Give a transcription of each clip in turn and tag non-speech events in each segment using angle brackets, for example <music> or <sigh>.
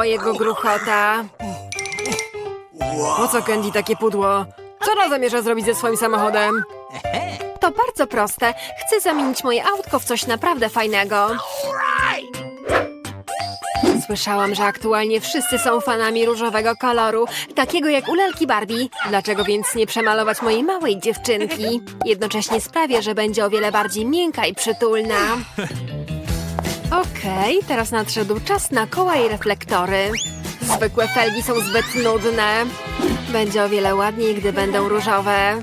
jego gruchota. Po co Candy takie pudło? Co ona zamierza zrobić ze swoim samochodem? To bardzo proste. Chcę zamienić moje autko w coś naprawdę fajnego. Słyszałam, że aktualnie wszyscy są fanami różowego koloru, takiego jak u lalki Barbie. Dlaczego więc nie przemalować mojej małej dziewczynki? Jednocześnie sprawię, że będzie o wiele bardziej miękka i przytulna. Okej, teraz nadszedł czas na koła i reflektory. Zwykłe felgi są zbyt nudne. Będzie o wiele ładniej, gdy będą różowe.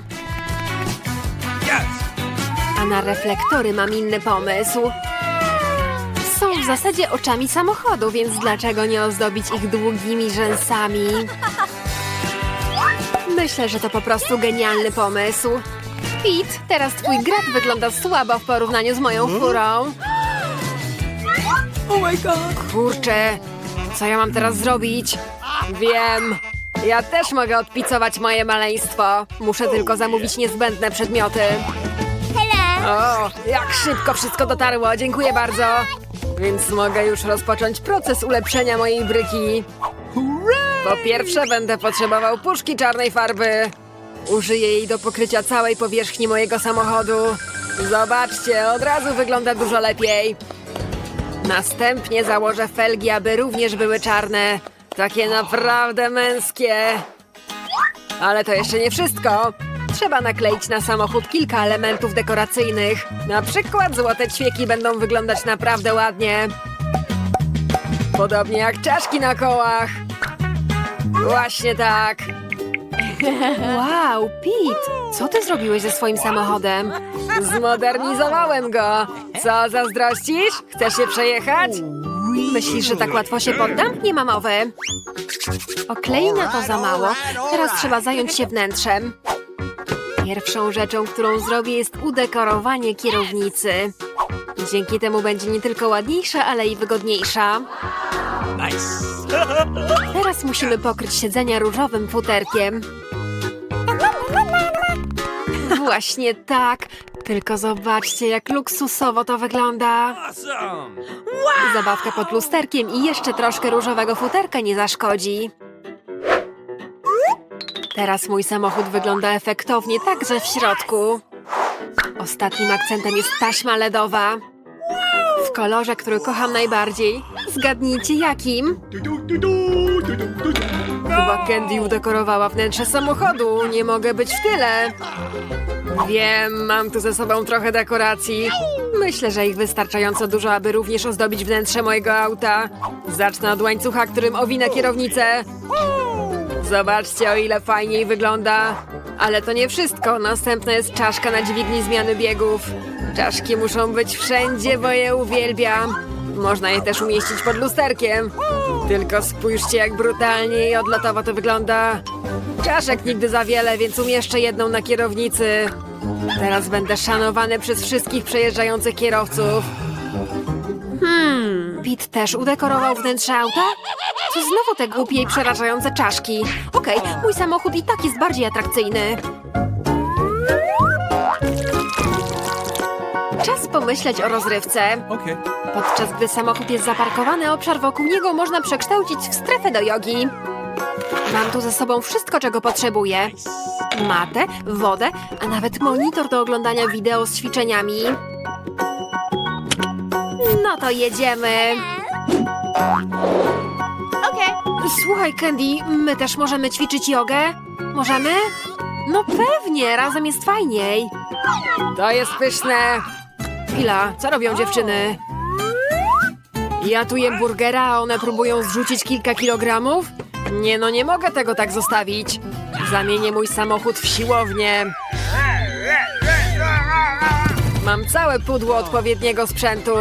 A na reflektory mam inny pomysł. Są w zasadzie oczami samochodu, więc dlaczego nie ozdobić ich długimi rzęsami? Myślę, że to po prostu genialny pomysł. Pete, teraz twój grat wygląda słabo w porównaniu z moją furą. Oh my god! Kurczę, co ja mam teraz zrobić? Wiem. Ja też mogę odpicować moje maleństwo. Muszę tylko zamówić niezbędne przedmioty. O, jak szybko wszystko dotarło, dziękuję bardzo. Więc mogę już rozpocząć proces ulepszenia mojej bryki. Po pierwsze będę potrzebował puszki czarnej farby. Użyję jej do pokrycia całej powierzchni mojego samochodu. Zobaczcie, od razu wygląda dużo lepiej. Następnie założę felgi, aby również były czarne. Takie naprawdę męskie. Ale to jeszcze nie wszystko. Trzeba nakleić na samochód kilka elementów dekoracyjnych. Na przykład złote ćwieki będą wyglądać naprawdę ładnie. Podobnie jak czaszki na kołach. Właśnie tak. Wow, Pete, co ty zrobiłeś ze swoim samochodem? Zmodernizowałem go. Co, zazdrościsz? Chcesz się przejechać? Myślisz, że tak łatwo się poddam? Nie ma mowy. Oklei na to za mało. Teraz trzeba zająć się wnętrzem. Pierwszą rzeczą, którą zrobię, jest udekorowanie kierownicy. Dzięki temu będzie nie tylko ładniejsza, ale i wygodniejsza. Nice! Teraz musimy pokryć siedzenia różowym futerkiem. Właśnie tak. Tylko zobaczcie, jak luksusowo to wygląda. Zabawka pod lusterkiem i jeszcze troszkę różowego futerka nie zaszkodzi. Teraz mój samochód wygląda efektownie także w środku. Ostatnim akcentem jest taśma LEDowa. W kolorze, który kocham najbardziej. Zgadnijcie jakim? Chyba Candy udekorowała wnętrze samochodu. Nie mogę być w tyle. Wiem, mam tu ze sobą trochę dekoracji. Myślę, że ich wystarczająco dużo, aby również ozdobić wnętrze mojego auta. Zacznę od łańcucha, którym owinę kierownicę. Zobaczcie, o ile fajniej wygląda. Ale to nie wszystko. Następna jest czaszka na dźwigni zmiany biegów. Czaszki muszą być wszędzie, bo je uwielbiam. Można je też umieścić pod lusterkiem. Tylko spójrzcie, jak brutalnie i odlotowo to wygląda. Czaszek nigdy za wiele, więc umieszczę jedną na kierownicy. Teraz będę szanowany przez wszystkich przejeżdżających kierowców. Hmm, Pete też udekorował wnętrze auta? To znowu te głupie i przerażające czaszki. Okej, mój samochód i tak jest bardziej atrakcyjny. Czas pomyśleć o rozrywce. Okay. Podczas gdy samochód jest zaparkowany, obszar wokół niego można przekształcić w strefę do jogi. Mam tu ze sobą wszystko, czego potrzebuję. Matę, wodę, a nawet monitor do oglądania wideo z ćwiczeniami. No to jedziemy. Słuchaj, Candy, my też możemy ćwiczyć jogę? Możemy? No pewnie, razem jest fajniej. To jest pyszne. Chwila, co robią dziewczyny? Ja tu jem burgera, a one próbują zrzucić kilka kilogramów? Nie no, nie mogę tego tak zostawić. Zamienię mój samochód w siłownię. Mam całe pudło odpowiedniego sprzętu.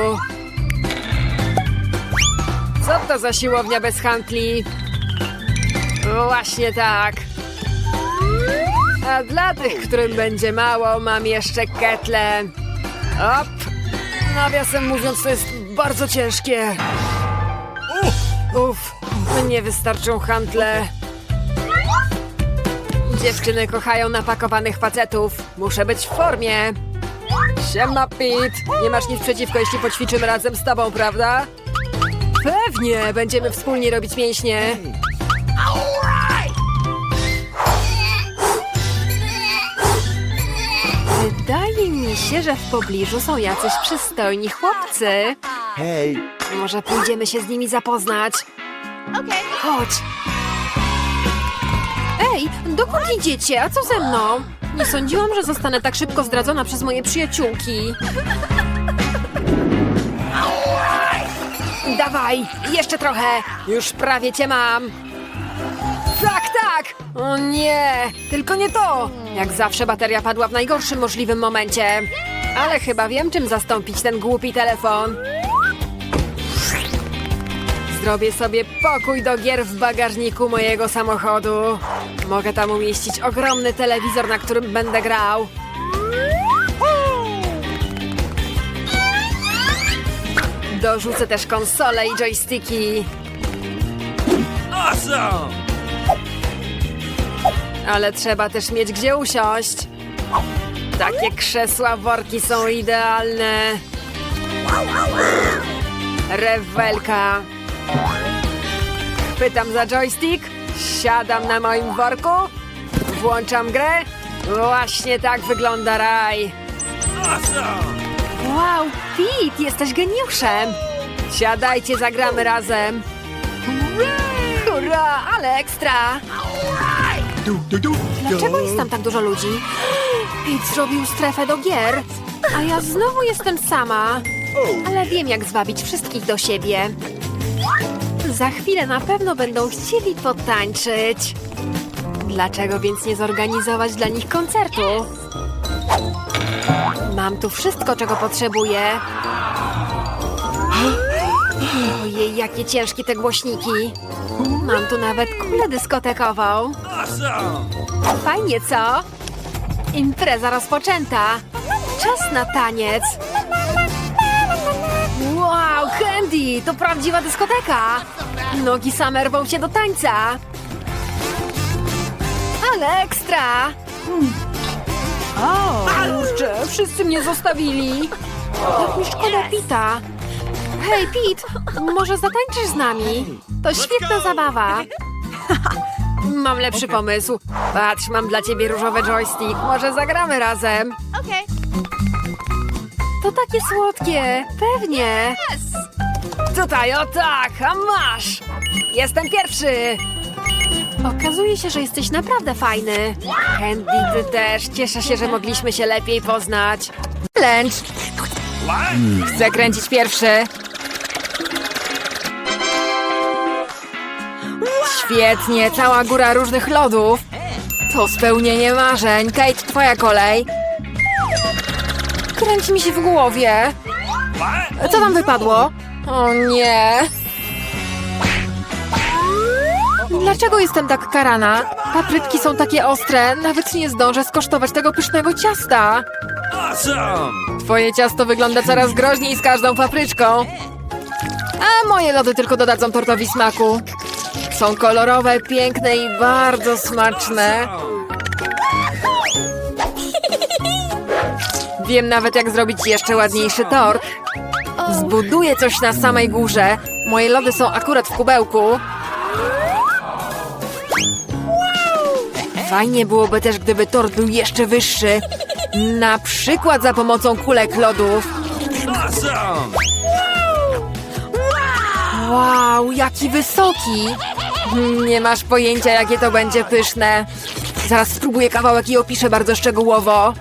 Co to za siłownia bez handli? Właśnie tak. A dla tych, którym będzie mało, mam jeszcze ketle. Op! Nawiasem mówiąc, to jest bardzo ciężkie. Uff, nie wystarczą handle. Dziewczyny kochają napakowanych facetów. Muszę być w formie. Siema, Pete. Nie masz nic przeciwko, jeśli poćwiczymy razem z tobą, prawda? Pewnie, będziemy wspólnie robić mięśnie. Wydaje mi się, że w pobliżu są jacyś przystojni chłopcy. Hej, Może pójdziemy się z nimi zapoznać. Chodź. Ej, dokąd idziecie? A co ze mną? Nie sądziłam, że zostanę tak szybko zdradzona przez moje przyjaciółki. Dawaj, jeszcze trochę. Już prawie cię mam. Tak! O nie, tylko nie to! Jak zawsze bateria padła w najgorszym możliwym momencie. Ale chyba wiem, czym zastąpić ten głupi telefon. Zrobię sobie pokój do gier w bagażniku mojego samochodu. Mogę tam umieścić ogromny telewizor, na którym będę grał. Dorzucę też konsole i joysticki. Awesome! Ale trzeba też mieć gdzie usiąść. Takie krzesła worki są idealne. Rewelka. Pytam za joystick. Siadam na moim worku. Włączam grę. Właśnie tak wygląda raj. Wow, Pete, jesteś geniuszem. Siadajcie, zagramy razem. Hurra, ale ekstra. Dlaczego jest tam tak dużo ludzi? <gasps> Pete zrobił strefę do gier, a ja znowu jestem sama. Ale wiem, jak zwabić wszystkich do siebie. Za chwilę na pewno będą chcieli potańczyć. Dlaczego więc nie zorganizować dla nich koncertu? Mam tu wszystko, czego potrzebuję. Ojej, jakie ciężkie te głośniki. Mam tu nawet kulę dyskotekową. Fajnie, co? Impreza rozpoczęta. Czas na taniec. Wow, Candy, to prawdziwa dyskoteka. Nogi same rwą się do tańca. Ale ekstra. O, kurczę, wszyscy mnie zostawili. Jak mi szkoda Pita. Hej, Pit, może zatańczysz z nami? To świetna zabawa. <laughs> Mam lepszy pomysł. Patrz, mam dla ciebie różowy joystick. Może zagramy razem? Okay. To takie słodkie. Pewnie. Tutaj, o tak, a masz. Jestem pierwszy. Okazuje się, że jesteś naprawdę fajny. Candy, ty też. Cieszę się, że mogliśmy się lepiej poznać. Lęcz. What? Chcę kręcić pierwszy. Świetnie, cała góra różnych lodów. To spełnienie marzeń. Kate, twoja kolej. Kręci mi się w głowie. Co tam wypadło? O nie. Dlaczego jestem tak karana? Papryki są takie ostre, nawet nie zdążę skosztować tego pysznego ciasta. Twoje ciasto wygląda coraz groźniej z każdą papryczką. A moje lody tylko dodadzą tortowi smaku. Są kolorowe, piękne i bardzo smaczne. Wiem nawet jak zrobić jeszcze ładniejszy tort. Zbuduję coś na samej górze. Moje lody są akurat w kubełku. Fajnie byłoby też, gdyby tort był jeszcze wyższy. Na przykład za pomocą kulek lodów. Wow, jaki wysoki! Nie masz pojęcia, jakie to będzie pyszne. Zaraz spróbuję kawałek i opiszę bardzo szczegółowo.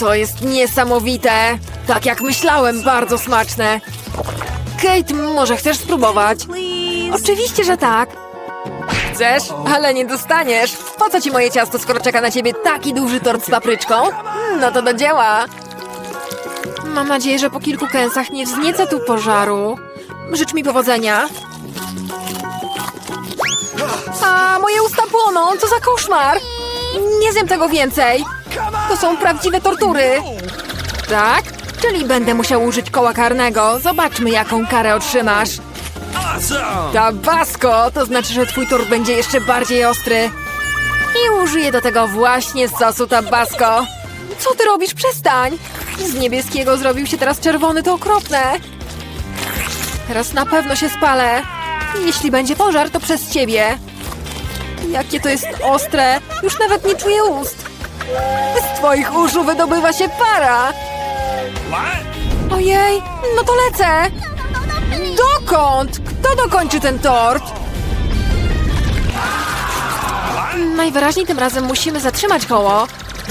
To jest niesamowite. Tak jak myślałem, bardzo smaczne. Kate, może chcesz spróbować? Oczywiście, że tak. Chcesz? Ale nie dostaniesz. Po co ci moje ciasto, skoro czeka na ciebie taki duży tort z papryczką? No to do dzieła. Mam nadzieję, że po kilku kęsach nie wzniecę tu pożaru. Życz mi powodzenia. A, moje usta płoną, co za koszmar! Nie zjem tego więcej. To są prawdziwe tortury. Tak? Czyli będę musiał użyć koła karnego. Zobaczmy, jaką karę otrzymasz. Tabasco! To znaczy, że twój tort będzie jeszcze bardziej ostry. I użyję do tego właśnie sosu tabasco. Co ty robisz? Przestań! Z niebieskiego zrobił się teraz czerwony, to okropne. Teraz na pewno się spalę. Jeśli będzie pożar, to przez ciebie. Jakie to jest ostre. Już nawet nie czuję ust. Z twoich uszu wydobywa się para. Ojej, no to lecę! Dokąd? Kto dokończy ten tort? Najwyraźniej tym razem musimy zatrzymać koło.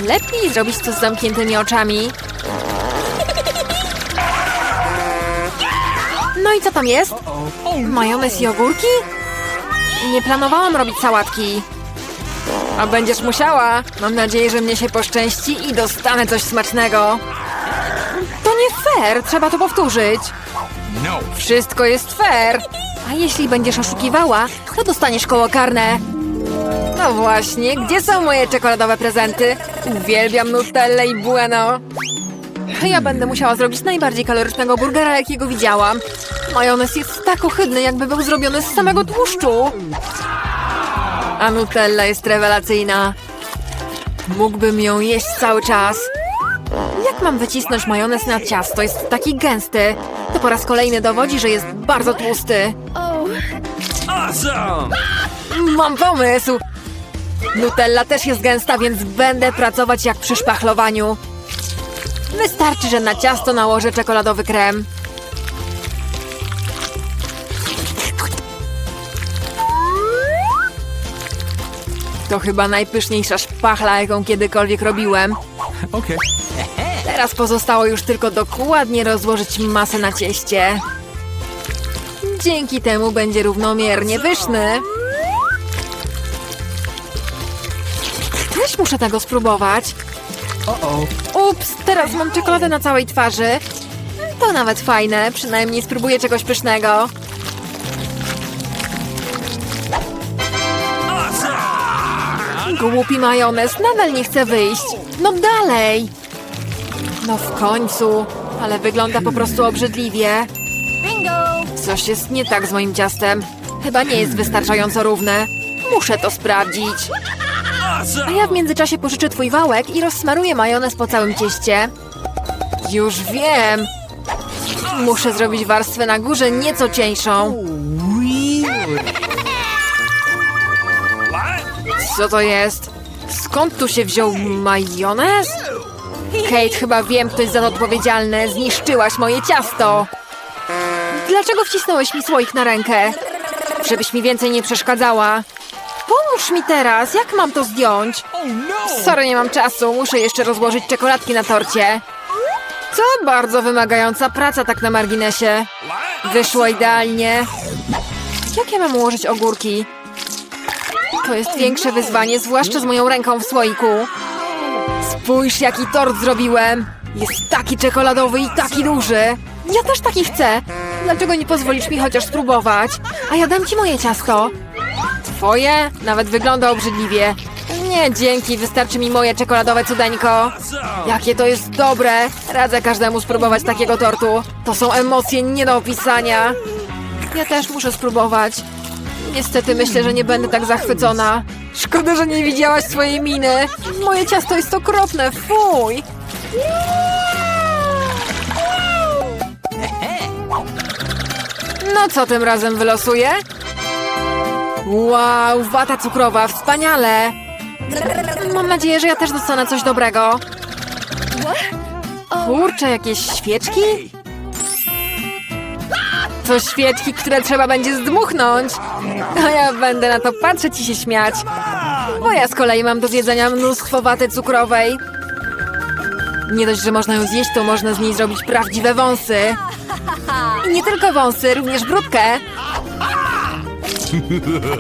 Lepiej zrobić to z zamkniętymi oczami. No i co tam jest? Majonez i ogórki? Nie planowałam robić sałatki. A będziesz musiała. Mam nadzieję, że mnie się poszczęści i dostanę coś smacznego. To nie fair, trzeba to powtórzyć. No. Wszystko jest fair. A jeśli będziesz oszukiwała, to dostaniesz koło karne. No właśnie, gdzie są moje czekoladowe prezenty? Uwielbiam Nutellę i Bueno. Ja będę musiała zrobić najbardziej kalorycznego burgera, jakiego widziałam. Majonez jest tak ohydny, jakby był zrobiony z samego tłuszczu. A Nutella jest rewelacyjna. Mógłbym ją jeść cały czas. Jak mam wycisnąć majonez na ciasto? Jest taki gęsty. To po raz kolejny dowodzi, że jest bardzo tłusty. Awesome! Mam pomysł! Nutella też jest gęsta, więc będę pracować jak przy szpachlowaniu. Wystarczy, że na ciasto nałożę czekoladowy krem. To chyba najpyszniejsza szpachla, jaką kiedykolwiek robiłem. Okay. Teraz pozostało już tylko dokładnie rozłożyć masę na cieście. Dzięki temu będzie równomiernie pyszny. Też muszę tego spróbować. Ups, teraz mam czekoladę na całej twarzy. To nawet fajne, przynajmniej spróbuję czegoś pysznego. Głupi majonez nadal nie chce wyjść. No dalej! No w końcu, ale wygląda po prostu obrzydliwie. Coś jest nie tak z moim ciastem. Chyba nie jest wystarczająco równe. Muszę to sprawdzić. A ja w międzyczasie pożyczę twój wałek i rozsmaruję majonez po całym cieście. Już wiem. Muszę zrobić warstwę na górze nieco cieńszą. Co to jest? Skąd tu się wziął majonez? Kate, chyba wiem, kto jest za to odpowiedzialny. Zniszczyłaś moje ciasto. Dlaczego wcisnąłeś mi słoik na rękę? Żebyś mi więcej nie przeszkadzała. Pomóż mi teraz, jak mam to zdjąć? Sorry, nie mam czasu, muszę jeszcze rozłożyć czekoladki na torcie. Co bardzo wymagająca praca tak na marginesie. Wyszło idealnie. Jak ja mam ułożyć ogórki? To jest większe wyzwanie, zwłaszcza z moją ręką w słoiku. Spójrz, jaki tort zrobiłem. Jest taki czekoladowy i taki duży. Ja też taki chcę. Dlaczego nie pozwolisz mi chociaż spróbować? A ja dam ci moje ciasto. Twoje? Nawet wygląda obrzydliwie. Nie, dzięki, wystarczy mi moje czekoladowe cudeńko. Jakie to jest dobre! Radzę każdemu spróbować takiego tortu. To są emocje nie do opisania. Ja też muszę spróbować. Niestety myślę, że nie będę tak zachwycona. Szkoda, że nie widziałaś swojej miny. Moje ciasto jest okropne, fuj! No co tym razem wylosuję? Wow, wata cukrowa, wspaniale! Mam nadzieję, że ja też dostanę coś dobrego. Kurczę, jakieś świeczki? To świeczki, które trzeba będzie zdmuchnąć. A ja będę na to patrzeć i się śmiać. Bo ja z kolei mam do zjedzenia mnóstwo waty cukrowej. Nie dość, że można ją zjeść, to można z niej zrobić prawdziwe wąsy. I nie tylko wąsy, również brudkę.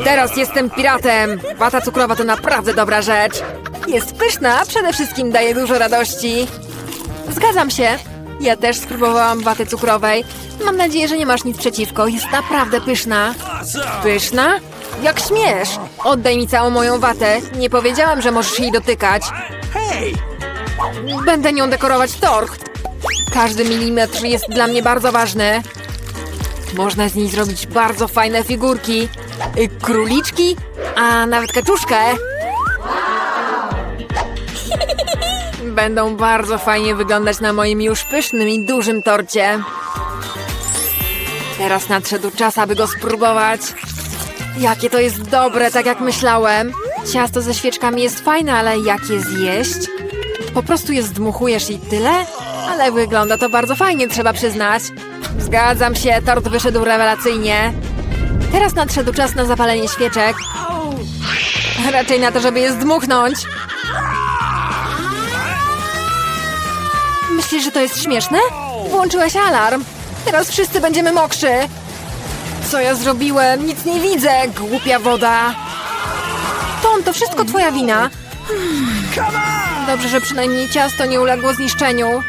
Teraz jestem piratem. Wata cukrowa to naprawdę dobra rzecz. Jest pyszna, a przede wszystkim daje dużo radości. Zgadzam się. Ja też spróbowałam waty cukrowej. Mam nadzieję, że nie masz nic przeciwko. Jest naprawdę pyszna. Pyszna? Jak śmiesz? Oddaj mi całą moją watę. Nie powiedziałam, że możesz jej dotykać. Będę nią dekorować tort. Każdy milimetr jest dla mnie bardzo ważny. Można z niej zrobić bardzo fajne figurki. Y, Króliczki, a nawet kaczuszkę. <laughs> Będą bardzo fajnie wyglądać na moim już pysznym i dużym torcie. Teraz nadszedł czas, aby go spróbować. Jakie to jest dobre, tak jak myślałem. Ciasto ze świeczkami jest fajne, ale jak je zjeść? Po prostu je zdmuchujesz i tyle? Ale wygląda to bardzo fajnie, trzeba przyznać. Zgadzam się, tort wyszedł rewelacyjnie. Teraz nadszedł czas na zapalenie świeczek. Raczej na to, żeby je zdmuchnąć. Myślisz, że to jest śmieszne? Włączyłeś alarm. Teraz wszyscy będziemy mokrzy. Co ja zrobiłem? Nic nie widzę. Głupia woda. Tom, to wszystko twoja wina. Dobrze, że przynajmniej ciasto nie uległo zniszczeniu.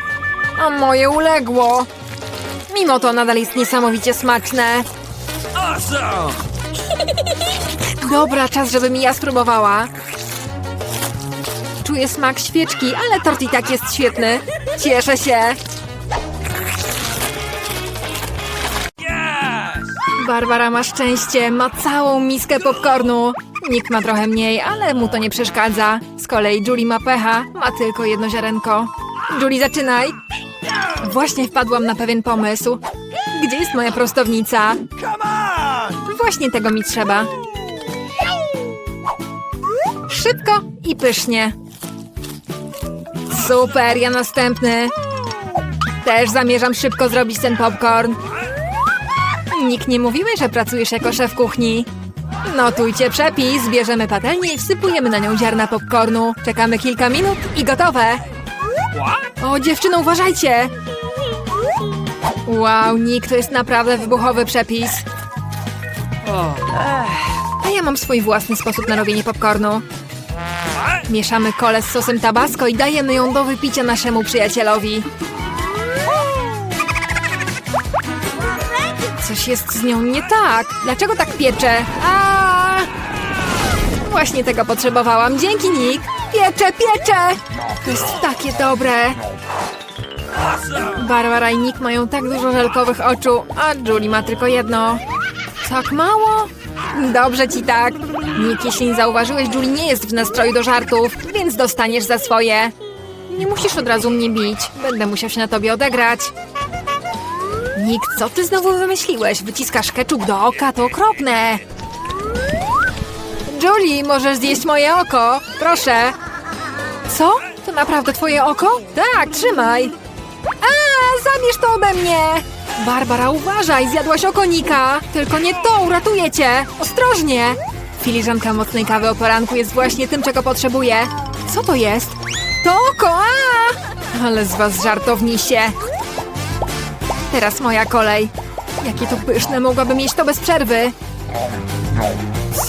A moje uległo. Mimo to nadal jest niesamowicie smaczne. Awesome! Dobra, czas, żebym ja spróbowała. Czuję smak świeczki, ale tort i tak jest świetny. Cieszę się. Barbara ma szczęście, ma całą miskę popcornu. Nikt ma trochę mniej, ale mu to nie przeszkadza. Z kolei Julie ma pecha, ma tylko jedno ziarenko. Julie, zaczynaj. Właśnie wpadłam na pewien pomysł. Gdzie jest moja prostownica? Właśnie tego mi trzeba. Szybko i pysznie. Super, ja następny. Też zamierzam szybko zrobić ten popcorn. Nikt nie mówiłeś, że pracujesz jako szef kuchni. Notujcie przepis, bierzemy patelnię i wsypujemy na nią ziarna popcornu. Czekamy kilka minut i gotowe. O, dziewczyno, uważajcie! Wow, Nick, to jest naprawdę wybuchowy przepis. A ja mam swój własny sposób na robienie popcornu. Mieszamy kolę z sosem tabasco i dajemy ją do wypicia naszemu przyjacielowi. Coś jest z nią nie tak. Dlaczego tak piecze? A! Właśnie tego potrzebowałam. Dzięki, Nick. Piecze, piecze! To jest takie dobre. Barbara i Nick mają tak dużo żelkowych oczu, a Julie ma tylko jedno. Tak mało? Dobrze ci tak. Nick, jeśli nie zauważyłeś, Julie nie jest w nastroju do żartów, więc dostaniesz za swoje. Nie musisz od razu mnie bić. Będę musiał się na tobie odegrać. Nick, co ty znowu wymyśliłeś? Wyciskasz keczup do oka, to okropne. Julie, możesz zjeść moje oko? Proszę. Co? To naprawdę twoje oko? Tak, trzymaj. Zabierz to ode mnie! Barbara, uważaj, zjadłaś okonika! Tylko nie to, uratuję cię! Ostrożnie! Filiżanka mocnej kawy o poranku jest właśnie tym, czego potrzebuję. Co to jest? To oko! A! Ale z was żartownisie! Teraz moja kolej. Jakie to pyszne, mogłabym mieć to bez przerwy.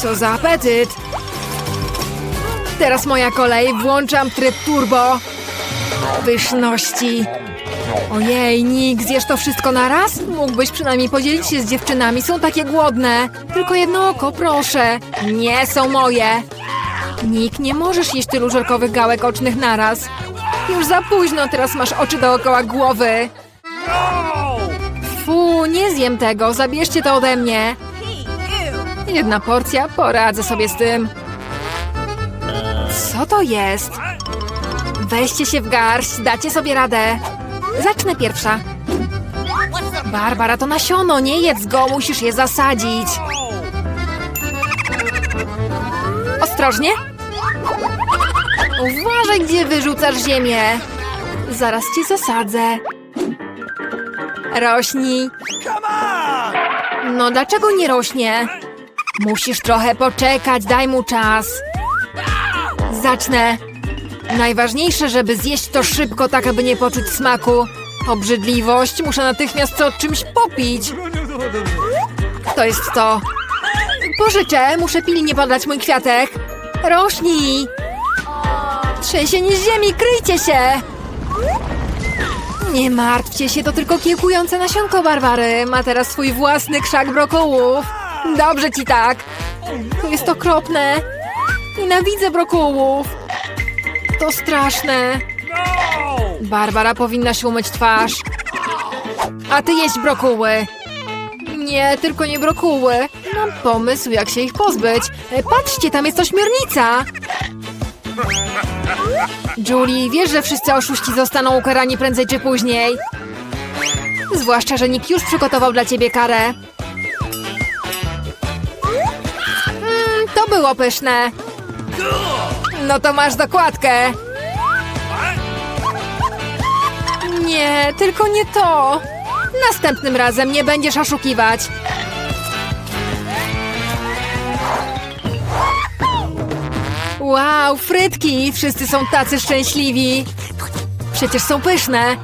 Co za apetyt! Teraz moja kolej, włączam tryb turbo. Pyszności. Ojej, Nick, zjesz to wszystko naraz? Mógłbyś przynajmniej podzielić się z dziewczynami, są takie głodne. Tylko jedno oko, proszę. Nie są moje. Nick, nie możesz jeść tylu żelkowych gałek ocznych naraz. Już za późno, teraz masz oczy dookoła głowy. Fu, nie zjem tego, zabierzcie to ode mnie. Jedna porcja, poradzę sobie z tym. Co to jest? Weźcie się w garść, dacie sobie radę. Zacznę pierwsza. Barbara, to nasiono, nie jedz go, musisz je zasadzić. Ostrożnie. Uważaj, gdzie wyrzucasz ziemię. Zaraz ci zasadzę. Rośnij. No dlaczego nie rośnie? Musisz trochę poczekać, daj mu czas. Zacznę. Najważniejsze, żeby zjeść to szybko, tak aby nie poczuć smaku. Obrzydliwość, muszę natychmiast to czymś popić. To jest to. Pożyczę, muszę pilnie podać mój kwiatek. Rośnij! Trzęsienie ziemi, kryjcie się! Nie martwcie się, to tylko kiełkujące nasionko Barbary. Ma teraz swój własny krzak brokułów. Dobrze ci tak. To jest okropne. Nienawidzę brokułów. To straszne. Barbara powinna się umyć twarz. A ty jeść brokuły. Nie, tylko nie brokuły. Mam pomysł, jak się ich pozbyć. E, Patrzcie, tam jest ośmiornica. Julie, wiesz, że wszyscy oszuści zostaną ukarani prędzej czy później. Zwłaszcza, że nikt już przygotował dla ciebie karę. Mm, to było pyszne. No to masz dokładkę. Nie, tylko nie to. Następnym razem nie będziesz oszukiwać. Wow, frytki! Wszyscy są tacy szczęśliwi. Przecież są pyszne.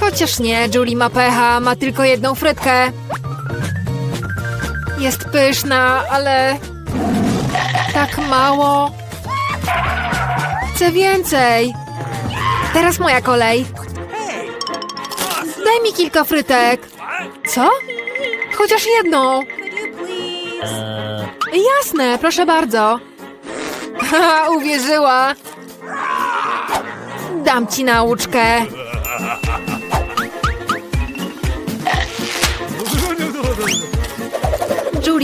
Chociaż nie, Julie ma pecha, ma tylko jedną frytkę. Jest pyszna, ale... Tak mało. Chcę więcej. Teraz moja kolej. Daj mi kilka frytek. Co? Chociaż jedną. Jasne, proszę bardzo. Haha, <laughs> uwierzyła. Dam ci nauczkę.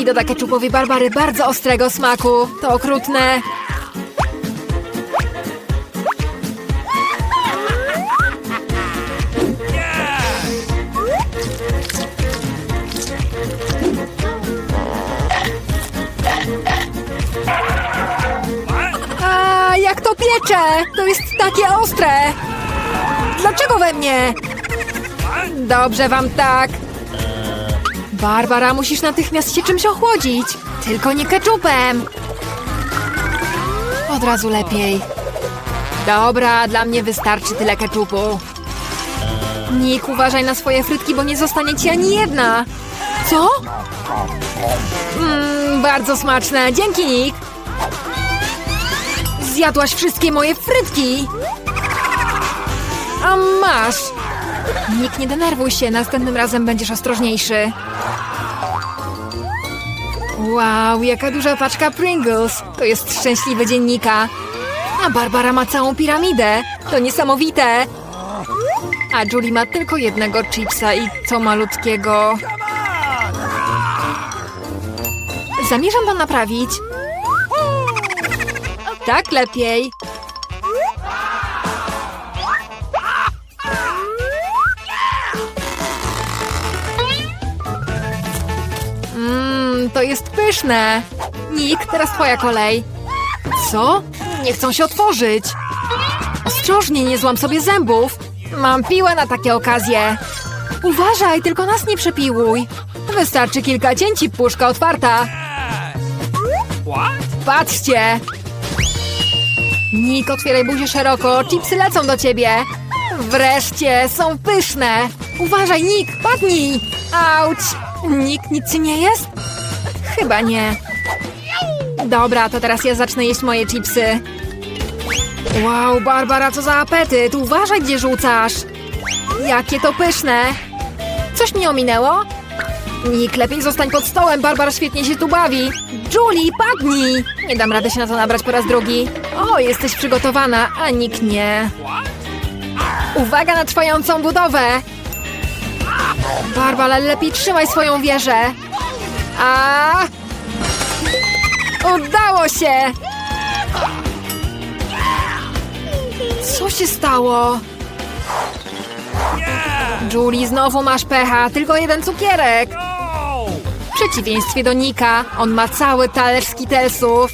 Julie doda keczupowi barbary bardzo ostrego smaku. To okrutne. A jak to piecze! To jest takie ostre! Dlaczego we mnie? Dobrze wam tak. Barbara, musisz natychmiast się czymś ochłodzić. Tylko nie keczupem. Od razu lepiej. Dobra, dla mnie wystarczy tyle keczupu. Nick, uważaj na swoje frytki, bo nie zostanie ci ani jedna. Co? Mmm, bardzo smaczne. Dzięki, Nick. Zjadłaś wszystkie moje frytki! A masz! Nikt nie denerwuj się, następnym razem będziesz ostrożniejszy. Wow, jaka duża paczka Pringles! To jest szczęśliwy dziennika. A Barbara ma całą piramidę. To niesamowite! A Julie ma tylko jednego chipsa i co malutkiego. Zamierzam to naprawić. Tak lepiej. To jest pyszne. Nick, teraz twoja kolej. Co? Nie chcą się otworzyć. Ostrożnie, nie złam sobie zębów. Mam piłę na takie okazje. Uważaj, tylko nas nie przepiłuj. Wystarczy kilka cięci, puszka otwarta. Patrzcie! Nick, otwieraj buzię szeroko, chipsy lecą do ciebie! Wreszcie, są pyszne! Uważaj, Nick, padnij! Auć! Nick, nic nie jest? Chyba nie. Dobra, to teraz ja zacznę jeść moje chipsy. Wow, Barbara, co za apetyt! Uważaj, gdzie rzucasz! Jakie to pyszne! Coś mi ominęło? Nick, lepiej zostań pod stołem, Barbara świetnie się tu bawi. Julie, padnij! Nie dam rady się na to nabrać po raz drugi. O, jesteś przygotowana, a Nick nie. Uwaga na trwającą budowę! Barbara, lepiej trzymaj swoją wieżę. A! Udało się! Co się stało? Julie, znowu masz pecha, tylko jeden cukierek. W przeciwieństwie do Nika, on ma cały talerz skitelsów.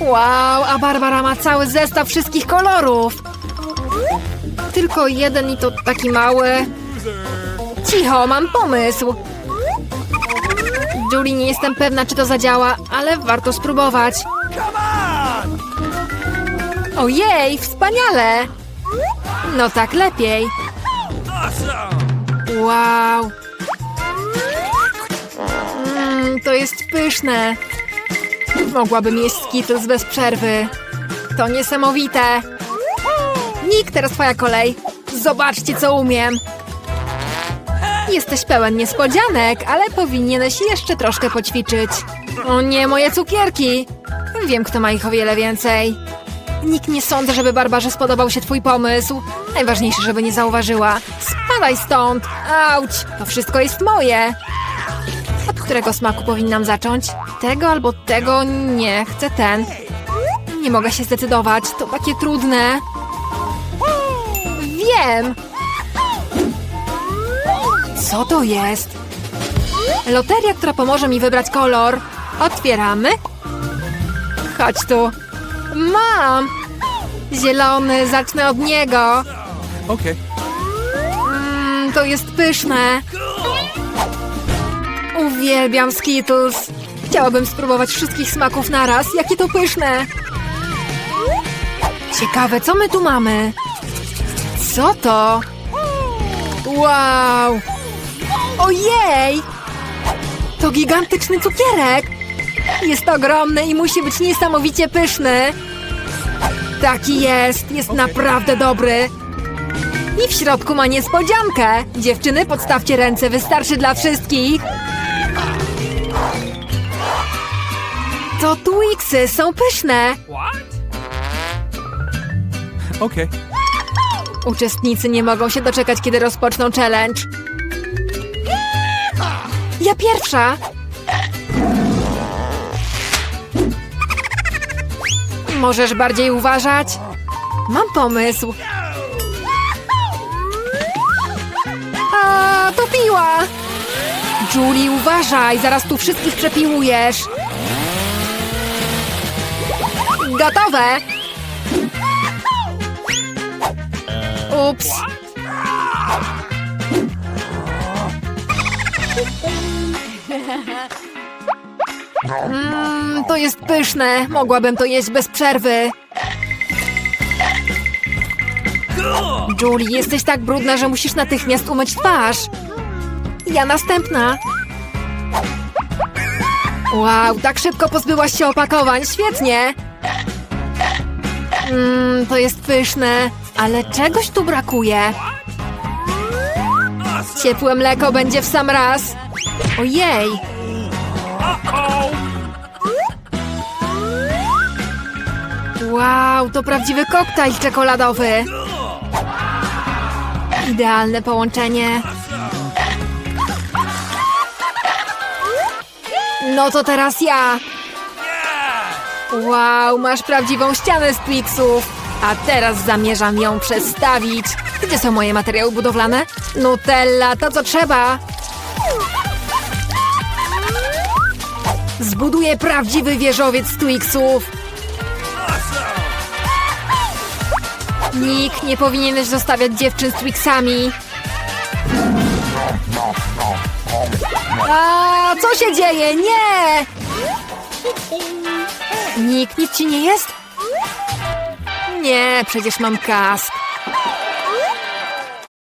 Wow, a Barbara ma cały zestaw wszystkich kolorów. Tylko jeden i to taki mały. Cicho, mam pomysł. Julie, nie jestem pewna, czy to zadziała, ale warto spróbować. Ojej, wspaniale! No tak lepiej. Wow! Mmm, to jest pyszne. Mogłabym jeść Skittles bez przerwy. To niesamowite. Nick, teraz twoja kolej. Zobaczcie, co umiem. Jesteś pełen niespodzianek, ale powinieneś jeszcze troszkę poćwiczyć. O nie, moje cukierki! Wiem, kto ma ich o wiele więcej. Nikt nie sądzę, żeby Barbarze spodobał się twój pomysł. Najważniejsze, żeby nie zauważyła. Spadaj stąd! Auć! To wszystko jest moje! Od którego smaku powinnam zacząć? Tego albo tego? Nie, chcę ten. Nie mogę się zdecydować, to takie trudne. Wiem! Co to jest? Loteria, która pomoże mi wybrać kolor. Otwieramy. Chodź tu. Mam! Zielony, zacznę od niego. Okay. Mm, to jest pyszne. Uwielbiam Skittles. Chciałabym spróbować wszystkich smaków naraz. Jakie to pyszne. Ciekawe, co my tu mamy? Co to? Wow! Ojej! To gigantyczny cukierek! Jest ogromny i musi być niesamowicie pyszny. Taki jest, jest naprawdę dobry. I w środku ma niespodziankę. Dziewczyny, podstawcie ręce, wystarczy dla wszystkich. To Twixy, są pyszne. What? Okay. Uczestnicy nie mogą się doczekać, kiedy rozpoczną challenge. Ja pierwsza. Możesz bardziej uważać? Mam pomysł. A, to piła! Julie, uważaj, zaraz tu wszystkich przepiłujesz. Gotowe! Ups. Mm, to jest pyszne. Mogłabym to jeść bez przerwy. Julie, jesteś tak brudna, że musisz natychmiast umyć twarz. Ja następna. Wow, tak szybko pozbyłaś się opakowań. Świetnie. Mmm, to jest pyszne, ale czegoś tu brakuje. Ciepłe mleko będzie w sam raz. Ojej, wow, to prawdziwy koktajl czekoladowy. Idealne połączenie. No to teraz ja. Wow, masz prawdziwą ścianę z Twixów. A teraz zamierzam ją przestawić. Gdzie są moje materiały budowlane? Nutella, to co trzeba. Zbuduję prawdziwy wieżowiec z Twixów. Nikt nie powinieneś zostawiać dziewczyn z Twixami. A co się dzieje? Nie! Nikt, nic ci nie jest? Nie, przecież mam kask.